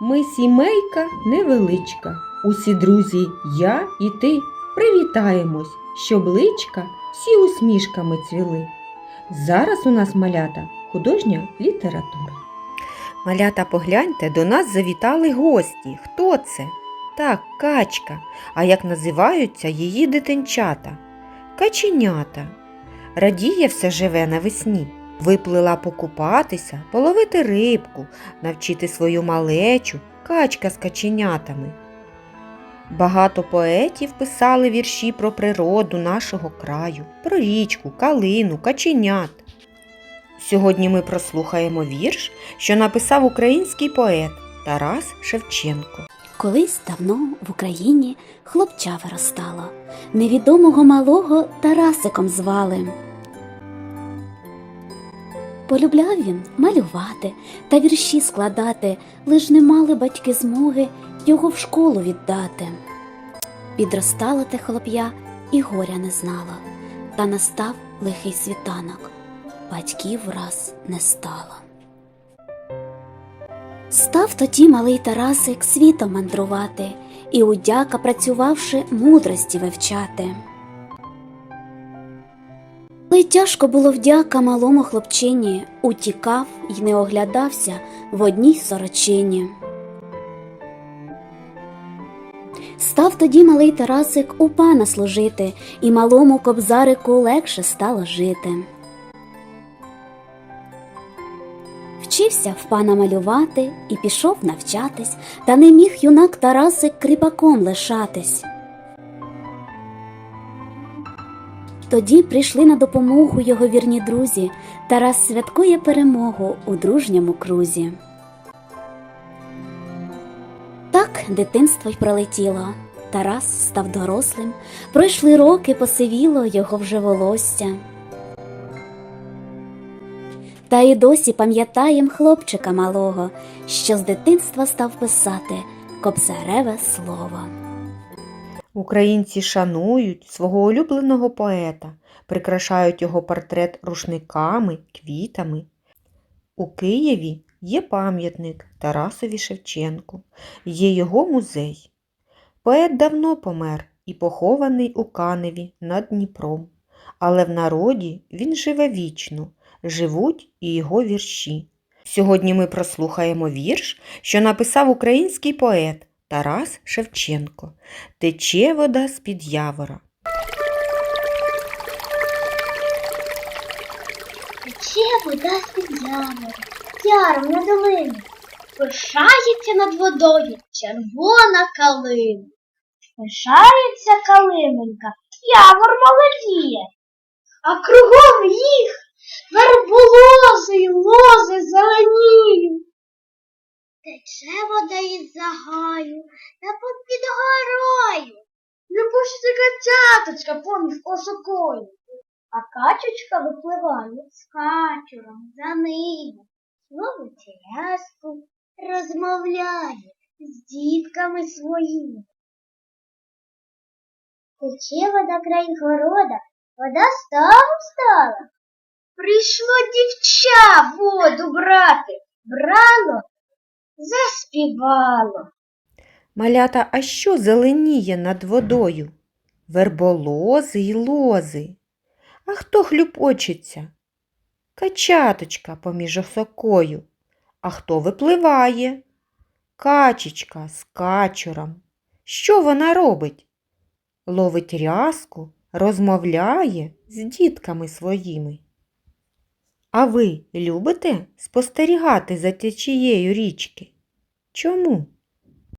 Ми сімейка невеличка. Усі друзі, я і ти привітаємось, щоб личка всі усмішками цвіли. Зараз у нас малята художня література. Малята, погляньте, до нас завітали гості. Хто це? Так, качка. А як називаються її дитинчата? Каченята. Радіє все живе навесні. Виплила покупатися, половити рибку, навчити свою малечу, качка з каченятами. Багато поетів писали вірші про природу нашого краю, про річку, калину, каченят. Сьогодні ми прослухаємо вірш, що написав український поет Тарас Шевченко. Колись давно в Україні хлопча виростало, невідомого малого Тарасиком звали. Полюбляв він малювати та вірші складати, лиш не мали батьки змоги його в школу віддати. Підростало те хлоп'я і горя не знало, та настав лихий світанок, батьків враз не стало. Став тоді малий Тарасик світом мандрувати і удяка, працювавши, мудрості вивчати. Але тяжко було вдяка малому хлопчині, утікав й не оглядався в одній сорочині. Став тоді малий Тарасик у пана служити, і малому кобзарику легше стало жити. Вчився в пана малювати і пішов навчатись, та не міг юнак Тарасик кріпаком лишатись. Тоді прийшли на допомогу його вірні друзі. Тарас святкує перемогу у дружньому крузі. Так дитинство й пролетіло. Тарас став дорослим, пройшли роки, посивіло його вже волосся. Та й досі пам'ятаєм хлопчика малого, що з дитинства став писати кобзареве слово. Українці шанують свого улюбленого поета, прикрашають його портрет рушниками, квітами. У Києві є пам'ятник Тарасові Шевченку, є його музей. Поет давно помер і похований у Каневі над Дніпром, але в народі він живе вічно, живуть і його вірші. Сьогодні ми прослухаємо вірш, що написав український поет Тарас Шевченко. Тече вода з-під явора. Тече вода з-під яру, яром на долину, пишається над водою червона калина. Пишається калинонька, явор молодіє, а кругом їх верболози й лози. Тече вода із загаю та попід горою. Любушиться качаточка поміж осокою. А качечка випливає з качуром за ними, ловить ляску, розмовляє з дітками своїми. Тече вода край города, вода стала. Прийшло дівча воду брати, брало, заспівало. Малята, а що зеленіє над водою? Верболози й лози. А хто хлюпочеться? Качаточка поміж осокою. А хто випливає? Качечка з качуром. Що вона робить? Ловить рязку, розмовляє з дітками своїми. А ви любите спостерігати за течією річки? Чому?